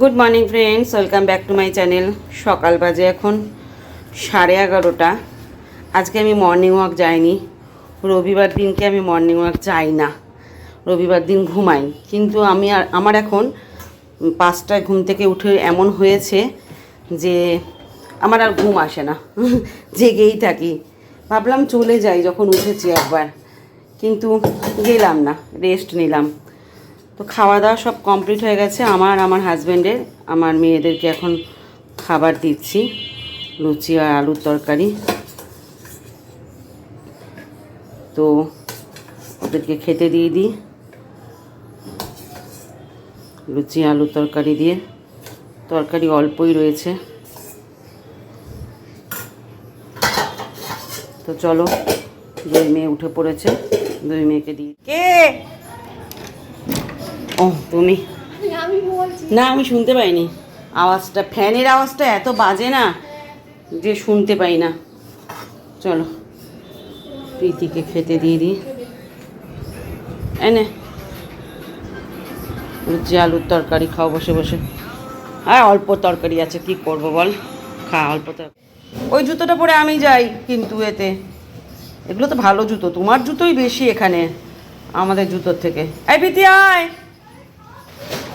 Good morning friends welcome back to my channel সকাল বাজে এখন, সাড়ে এগারোটা। আজকে আমি মর্নিং ওয়াক যাইনি। রবিবার দিনকে আমি মর্নিং ওয়াক যাই না। রবিবার দিন ঘুমাই। কিন্তু আমি আর, আমার এখন পাঁচটায় ঘুম থেকে উঠে এমন হয়েছে যে আমার আর ঘুম আসে না। জেগেই থাকি। ভাবলাম চলে যাই যখন উঠেছি একবার। কিন্তু গেলাম না রেস্ট নিলাম। তো খাওয়া দাওয়া সব কমপ্লিট হয়ে গেছে। আমার আমার হাজব্যান্ডের আমার মেয়েদেরকে এখন খাবার দিচ্ছি, লুচি আর আলুর তরকারি। তো ওদেরকে খেতে দিয়ে দিই। লুচি, আলুর তরকারি দিয়ে। তরকারি অল্পই রয়েছে। তো চলো, দুই মেয়ে উঠে পড়েছে, দুই মেয়েকে দিয়ে কে? ও তুমি। না, আমি শুনতে পাইনি। আওয়াজটা, ফ্যানের আওয়াজটা এত বাজে না যে শুনতে পাই না। চলো, প্রীতিকে খেতে দিয়ে দিই। এনে লুচি আলুর তরকারি খাও বসে বসে। আর অল্প তরকারি আছে, কি করব বল? খা, অল্প তরকারি ওই জুতোটা পরে আমি যাই কিন্তু এতে। এগুলো তো ভালো জুতো, তোমার জুতোই বেশি এখানে, আমাদের জুতোর থেকে। এই প্রীতি, আয়!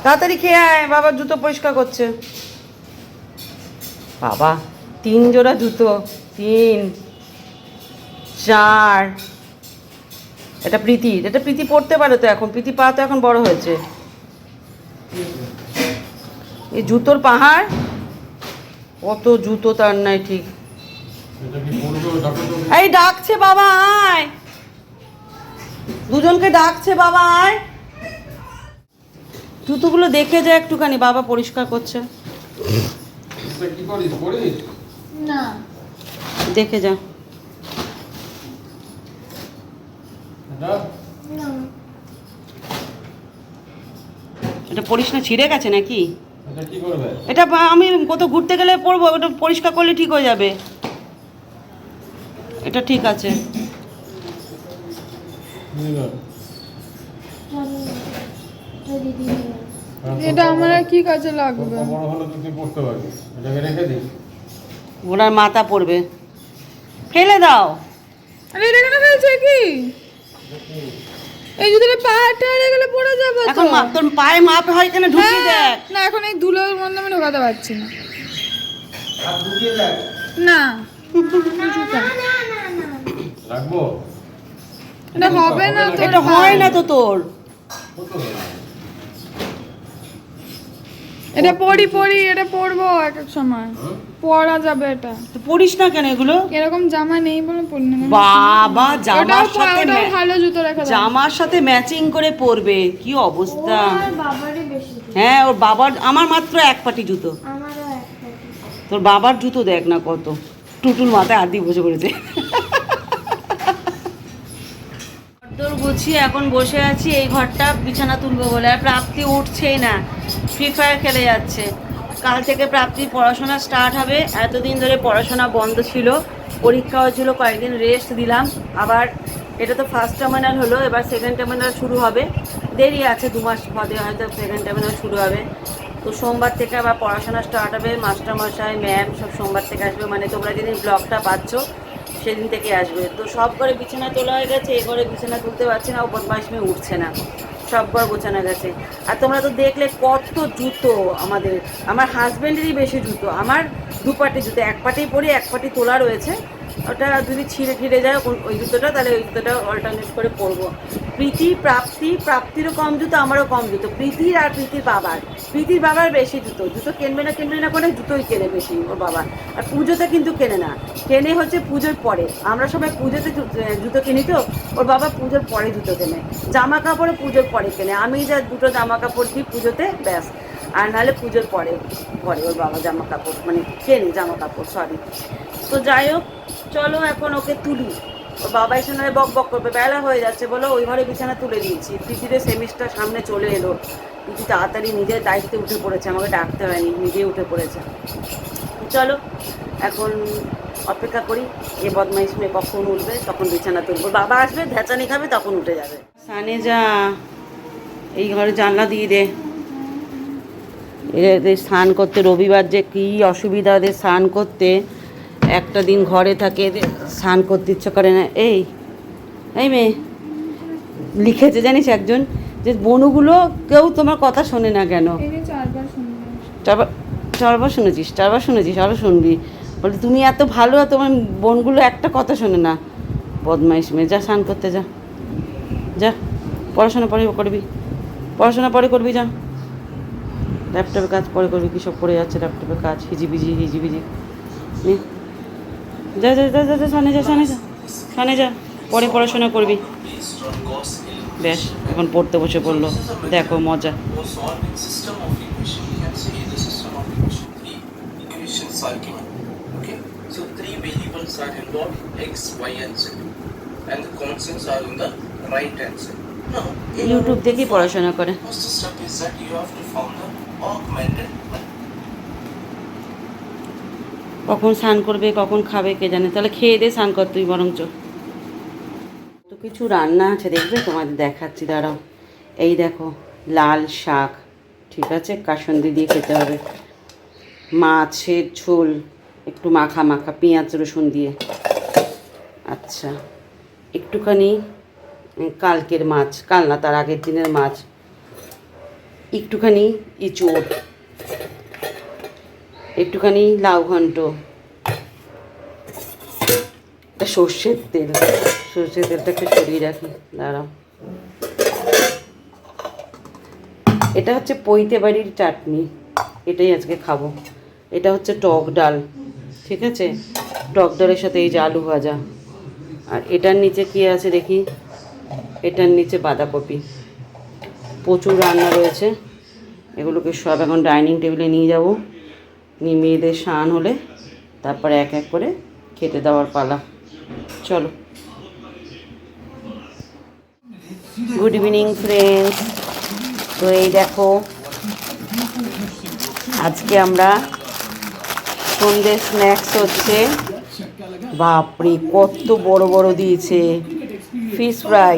তাড়াতাড়ি খেয়ে আয় বাবার জুতো পরিষ্কার করছে। বাবা তিন জোড়া জুতো তিন চার। এটা প্রীতি এটা প্রীতি পড়তে পারে তো এখন প্রীতি পা তো এখন বড় হয়েছে। এই জুতোর পাহাড় কত জুতো তার নাই ঠিক। এই ডাকছে বাবা আয়। দুজনকে ডাকছে বাবা আয়। জুতোগুলো দেখে যা একটুখানি বাবা পরিষ্কার করছে। এটা কি করিস পড়িস? না। দেখে যা। এটা? না। এটা পরিস না ছিঁড়ে গেছে নাকি? এটা কি এটা আমি কোথাও ঘুরতে গেলে পরবো ওটা পরিষ্কার করলে ঠিক হয়ে যাবে। এটা ঠিক আছে নিয়ে নাও। দিদি আর তোর এটা আমার কি কাজে তোর লাগবে বড় হলে তুই পড়তে পারবি। এটাকে রেখে দিস। ওনার মাথা পড়বে। ফেলে দাও। আরে এটা কেন ফেলছে কি? এই জুতোটা পা হাঁটে গেলে পড়ে যাবে তো। এখন মা- তোর পায়ে মাপ হয় কেন ঢুকিয়ে হ্যাঁ, দেখ। না এখন এই ধুলোর মধ্যে আমি ঢোকাতে পারছি না। হাত ঢুকিয়ে দেখ। না। রাখব? এটা হবে না তো এটা হয় না তো তোর। কত হবে? এটা পড়ি পড়ি এটা পরবো এক এক সময়। পরা যাবে এটা। তো পড়িস না কেন এগুলো? এরকম জামা নেই বলে পরি না। বাবা জামার সাথে ভালো জুতো রেখে জামার সাথে ম্যাচিং করে পরবে কি অবস্থা? আর বাবারই বেশি হ্যাঁ ওর বাবার আমার মাত্র এক পাটি জুতো। তোর বাবার জুতো দেখ না কত। টুটুল মাথায় আদি বসে পড়েছে। গুছিয়ে এখন বসে আছি, এই ঘরটা বিছানা তুলবো বলে। আর প্রাপ্তি উঠছেই না ফ্রি ফায়ার খেলে যাচ্ছে। কাল থেকে প্রাপ্তির পড়াশোনা স্টার্ট হবে। এতদিন ধরে পড়াশোনা বন্ধ ছিল, পরীক্ষা হয়েছিল, কয়েকদিন রেস্ট দিলাম। আবার এটা তো ফার্স্ট টার্মিনাল হলো, এবার সেকেন্ড টার্মিনাল শুরু হবে। দেরি আছে, দু মাস বাদে হয়তো সেকেন্ড টার্মিনাল শুরু হবে। তো সোমবার থেকে আবার পড়াশোনা স্টার্ট হবে, মাস্টারমশাই ম্যাম সব সোমবার থেকে আসবে। মানে তোমরা যেদিন ব্লগটা পাচ্ছ সেদিন থেকে আসবে। তো সব ঘরে বিছানা তোলা হয়ে গেছে এ ঘরে বিছানা তুলতে পারছে না ও বদমাইশমি উঠছে না। সব ঘর গোছানো গেছে। আর তোমরা তো দেখলে কত জুতো আমাদের, আমার হাজব্যান্ডেরই বেশি জুতো, আমার দু পাটি জুতো, এক পাটি পরি, এক পাটি তোলা রয়েছে। ওটা যদি ছিঁড়ে ছিঁড়ে যায়, ওই জুতোটা, তাহলে ওই জুতোটা অল্টারনেট করে পরবো। প্রীতি, প্রাপ্তি, প্রাপ্তিরও কম জুতো, আমারও কম জুতো। প্রীতির আর প্রীতির বাবার। প্রীতির বাবার বেশি জুতো। জুতো কিনবে না কিনবে না করে জুতোই কেনে বেশি ওর বাবা। আর পুজোতে কিন্তু কেনে না। কেনে হচ্ছে পুজোর পরে। আমরা সবাই পুজোতে জুতো কিনি তো, ওর বাবা পুজোর পরে জুতো কেনে। জামা কাপড়ে পুজোর পরে কেনে। আমি যা দুটো জামা কাপড় দিই পুজোতে, ব্যাস। আর নাহলে পুজোর পরে পরে ওর বাবা জামা কাপড় মানে কেনে জামা কাপড় সরি তো যাই হোক, চলো এখন ওকে তুলি। বাবা এসে নাহলে বক বক করবে, বেলা হয়ে যাচ্ছে বলো, ওই ঘরে বিছানা তুলে দিয়েছি। পৃথিবীর সেমিস্টার সামনে চলে এলো। পৃথি তাড়াতাড়ি নিজের দায়িত্বে উঠে পড়েছে, আমাকে ডাকতে হয়নি, নিজেই উঠে পড়েছে। চলো, এখন অপেক্ষা করি, এ বদমাইশ মেয়ে কখন উঠবে, তখন বিছানা তুলবো। বাবা আসবে, ভেচানি খাবে, তখন উঠে যাবে। সানে যা এই ঘরে জানলা দিয়ে দে। এদের স্নান করতে, রবিবার যে কী অসুবিধা, ওদের স্নান করতে। একটা দিন ঘরে থাকে স্নান করতে ইচ্ছে করে না। এই এই মেয়ে লিখেছে জানিস একজন যে বনুগুলো কেউ তোমার কথা শোনে না কেন? চারবার চারবার শুনেছিস চারবার শুনেছিস আরও শুনবি। বলে তুমি এত ভালো আর তোমার বোনগুলো একটা কথা শোনে না। বদমাইশ মেয়ে যা স্নান করতে যা। যা পড়াশোনা পরে করবি পড়াশোনা পরে করবি যা। ল্যাপটপে কাজ পরে করবি কী সব করে যাচ্ছে ল্যাপটপে কাজ হিজিবিজি হিজিবিজি। নে যা যা যা যা যা সানে যা সানে যা সানে যা। পরে পড়াশোনা করবি। বেশ এখন পড়তে বসে পড়ল। দেখো মজা। ইউটিউব দেখেই পড়াশোনা করে। কখন স্নান করবে, কখন খাবে, কে জানে। তাহলে খেয়ে দে, স্নান কর তুই বরঞ্চ। তো কিছু রান্না আছে, দেখবে? তোমাদের দেখাচ্ছি, দাঁড়াও। এই দেখো, লাল শাক, ঠিক আছে? কাসন্দি দিয়ে খেতে হবে। মাছের ঝোল, একটু মাখা মাখা, পেঁয়াজ, রসুন দিয়ে। আচ্ছা একটুখানি কালকের মাছ, কাল না, তার আগের দিনের মাছ। একটুখানি ইঁচড় একটুখানি লাউ ঘন্ট, একটা সর্ষের তেল, সর্ষের তেলটাকে সরিয়ে রাখি, দাঁড়াও। এটা হচ্ছে পৈতে বাড়ির চাটনি, এটাই আজকে খাব। এটা হচ্ছে টক ডাল, ঠিক আছে? টক ডালের সাথে এই যে আলু ভাজা। আর এটার নিচে কী আছে দেখি? এটার নিচে বাঁধাকপি। প্রচুর রান্না রয়েছে। এগুলোকে সব এখন ডাইনিং টেবিলে নিয়ে যাব। নিয়ে মেয়েদের স্নান হলে তারপরে এক এক করে খেতে দেওয়ার পালা। চলো। গুড ইভিনিং ফ্রেন্ডস তো এই দেখো, আজকে আমরা সন্ধ্যে স্ন্যাক্স হচ্ছে, বাপরে, কত বড় বড় দিয়েছে ফিশ ফ্রাই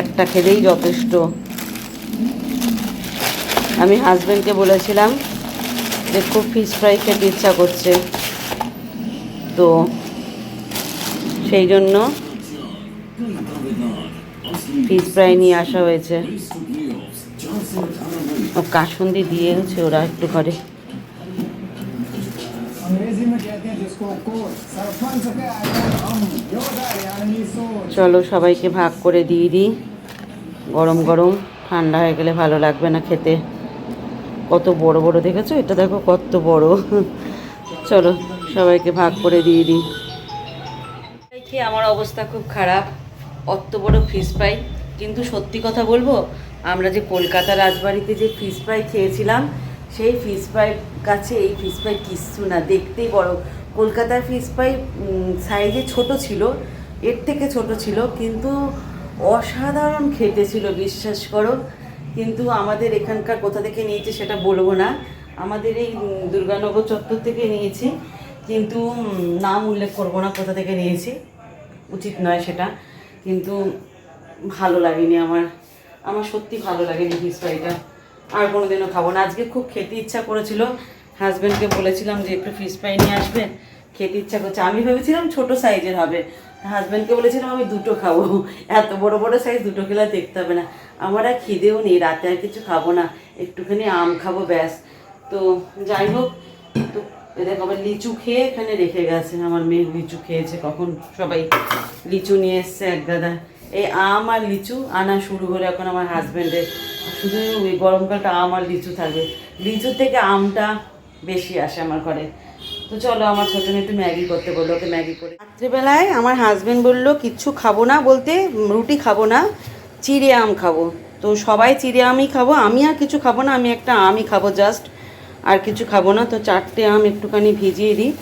একটা খেলেই যথেষ্ট। আমি হাজব্যান্ডকে বলেছিলাম যে খুব ফিশ ফ্রাই খেতে ইচ্ছা করছে। তো সেই জন্য ফিশ ফ্রাই নিয়ে আসা হয়েছে। ও কাসন্দি দিয়ে হচ্ছে ওরা একটু ঘরে চলো সবাইকে ভাগ করে দিয়ে দিই। গরম গরম, ঠান্ডা হয়ে গেলে ভালো লাগবে না খেতে। কত বড় বড় দেখেছ? এটা দেখো কত বড়। চলো, সবাইকে ভাগ করে দিয়ে দিই। খেয়ে আমার অবস্থা খুব খারাপ। অত বড় ফিশ ফ্রাই কিন্তু সত্যি কথা বলব, আমরা যে কলকাতা রাজবাড়িতে যে ফিশ ফ্রাই খেয়েছিলাম, সেই ফিশ ফ্রাই কাছে এই ফিশ ফ্রাই কিচ্ছু না। দেখতেই বড়। কলকাতার ফিশ ফ্রাই সাইজে ছোট ছিল, এর থেকে ছোট ছিল, কিন্তু অসাধারণ খেতে ছিল, বিশ্বাস করো। কিন্তু আমাদের এখানকার কোথা থেকে নিয়েছে সেটা বলব না। আমাদের এই দুর্গানগর চত্বর থেকে নিয়েছি। কিন্তু নাম উল্লেখ করব না কোথা থেকে নিয়েছি। উচিত নয় সেটা। কিন্তু ভালো লাগেনি আমার। আমার সত্যি ভালো লাগেনি ফিশ ফ্রাইটা আর কোনো দিনও খাব না। আজকে খুব খেতে ইচ্ছা করেছিল। হাজব্যান্ডকে বলেছিলাম যে একটু ফিশ ফ্রাই নিয়ে আসবে। খেতে ইচ্ছা করছে। আমি ভেবেছিলাম ছোট সাইজের হবে। হাজব্যান্ডকে বলেছিলাম, আমি দুটো খাব। এত বড় বড় সাইজ দুটো খেলে দেখতে হবে না। আমার আর খিদেও নেই, রাতে আর কিছু খাব না। একটুখানি আম খাব, ব্যাস। তো যাই হোক, তো এদের আবার লিচু খেয়ে এখানে রেখে গেছে। আমার মেয়ে লিচু খেয়েছে কখন? সবাই লিচু নিয়ে এসছে এক দাদা এই আম আর লিচু আনা শুরু হলো এখন আমার হাজব্যান্ডের শুধু ওই গরমকালটা আম আর লিচু থাকবে। লিচুর থেকে আমটা বেশি আসে আমার ঘরে। তো চলো আমার ছোট মেয়ে একটু ম্যাগি করতে বলল ওকে ম্যাগি করে। রাত্রেবেলায় আমার হাজব্যান্ড বলল, কিচ্ছু খাব না, বলতে রুটি খাব না, চিড়ে আম খাব। তো সবাই চিড়ে আমই খাব, আমি আর কিছু খাব না, আমি একটা আমই খাব জাস্ট আর কিছু খাব না। তো চারটে আম একটুখানি ভিজিয়ে দিই।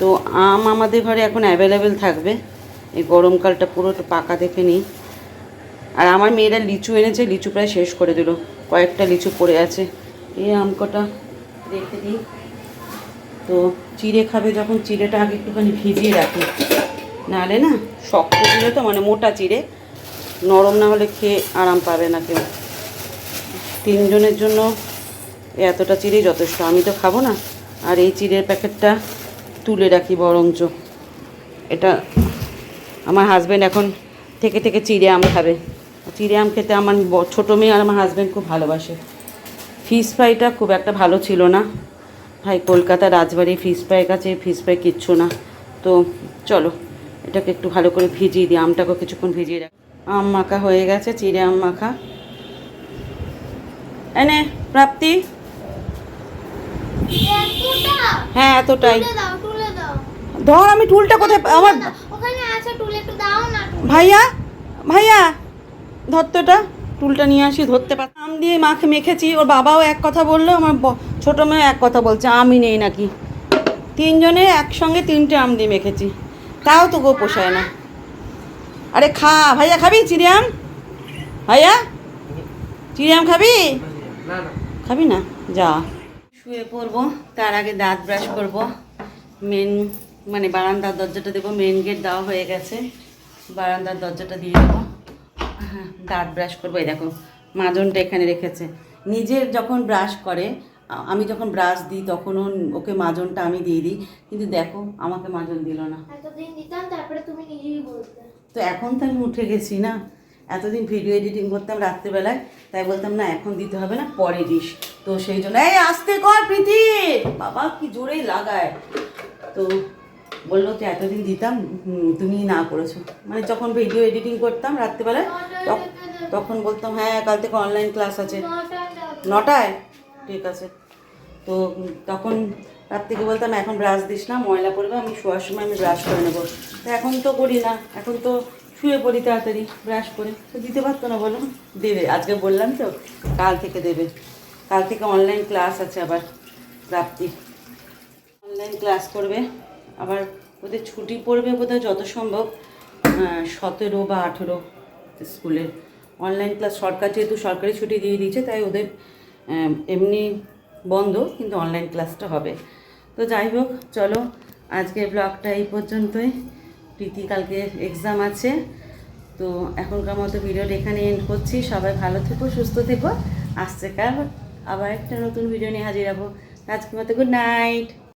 তো আম আমাদের ঘরে এখন অ্যাভেলেবেল থাকবে। এই গরমকালটা পুরো একটু পাকা দেখে নিই। আর আমার মেয়েরা লিচু এনেছে, লিচু প্রায় শেষ করে দিল। কয়েকটা লিচু পড়ে আছে। এই আম কটা রেখে দিই। তো চিড়ে খাবে যখন চিড়েটা আগে একটুখানি ভিজিয়ে রাখি। নাহলে না শক্ত চিড়ে তো মানে মোটা চিড়ে, নরম না হলে খেয়ে আরাম পাবে না কেউ। তিনজনের জন্য এতটা চিড়েই যথেষ্ট। আমি তো খাব না। আর এই চিড়ের প্যাকেটটা তুলে রাখি বরঞ্চ। এটা আমার হাজব্যান্ড এখন থেকে থেকে চিড়ে আম খাবে। চিড়ে আম খেতে আমার ছোটো মেয়ে আর আমার হাজব্যান্ড খুব ভালোবাসে। ফিশ ফ্রাইটা খুব একটা ভালো ছিল না। ভাই কলকাতা রাজবাড়ি ফিশ ফ্রাইয়ের কাছে ফিশ ফ্রাই কিচ্ছু না। তো চলো এটাকে একটু ভালো করে ভিজিয়ে দিই আমটাকেও কিছুক্ষণ ভিজিয়ে রাখ। আম মাখা হয়ে গেছে চিড়ে আম মাখা। এনে প্রাপ্তি। হ্যাঁ এতটাই। ধর আমি টুলটা কোথায় আমার ওখানে আছে টুল একটু দাও টুলটা নিয়ে আসি, ধরতে পার আম দিয়ে মাকে মেখেছি, ওর বাবাও এক কথা বলল, আমার ছোটো মেয়ে এক কথা বলছে, আমি নেই নাকি? তিনজনে একসঙ্গে তিনটে আম দিয়ে মেখেছি, তাও তো গো পোষায় না। আরে খা, ভাইয়া খাবি চিড়িয়াম ভাইয়া? চিড়িয়াম খাবি? খাবি না? যা। শুয়ে পড়ব, তার আগে দাঁত ব্রাশ করব মেন মানে বারান্দার দরজাটা দেবো মেন গেট দেওয়া হয়ে গেছে, বারান্দার দরজাটা দিয়ে দেবো। দাঁত ব্রাশ করব এই দেখো মাজনটা এখানে রেখেছে। নিজের যখন ব্রাশ করে আমি যখন ব্রাশ দিই তখনও ওকে মাজনটা আমি দিয়ে দিই। কিন্তু দেখো আমাকে মাজন দিল না। তারপরে তুমি নিজেই বলতে। তো এখন তো আমি উঠে গেছি না। এতদিন ভিডিও এডিটিং করতাম রাত্রেবেলায় তাই বলতাম না এখন দিতে হবে না পরে দিস। তো সেই জন্য এই আসতে কর প্রীতি! বাবা কি জোরেই লাগায়। তো বলল যে এতদিন দিতাম তুমি না করেছ। মানে যখন ভিডিও এডিটিং করতাম রাত্রেবেলায় তখন বলতাম হ্যাঁ কাল থেকে অনলাইন ক্লাস আছে। নটায়? ঠিক আছে। তো তখন রাত থেকে বলতাম, এখন ব্রাশ দিস না, ময়লা পড়বে, আমি শোয়ার সময় আমি ব্রাশ করে নেব। তো এখন তো করি না, এখন তো শুয়ে পড়ি তাড়াতাড়ি ব্রাশ করে। তো দিতে পারতো না, বলো। দেবে, আজকে বললাম তো, কাল থেকে দেবে। কাল থেকে অনলাইন ক্লাস আছে আবার, রাত্রি। অনলাইন ক্লাস করবে। আবার ওদের ছুটি পড়বে বোধহয় যত সম্ভব সতেরো বা আঠেরো। স্কুলের অনলাইন ক্লাস সরকার যেহেতু সরকারি ছুটি দিয়ে দিয়েছে, তাই ওদের এমনি বন্ধ, কিন্তু অনলাইন ক্লাসটা হবে। তো যাই হোক, চলো, আজকের ব্লগটা এই পর্যন্তই। প্রীতি, কালকে এক্সাম আছে। তো এখনকার মতো ভিডিওটা এখানে এন্ড করছি। সবাই ভালো থেকো, সুস্থ থেকো। আসছে কাল আবার একটা নতুন ভিডিও নিয়ে হাজির হব। আজকের মতো গুড নাইট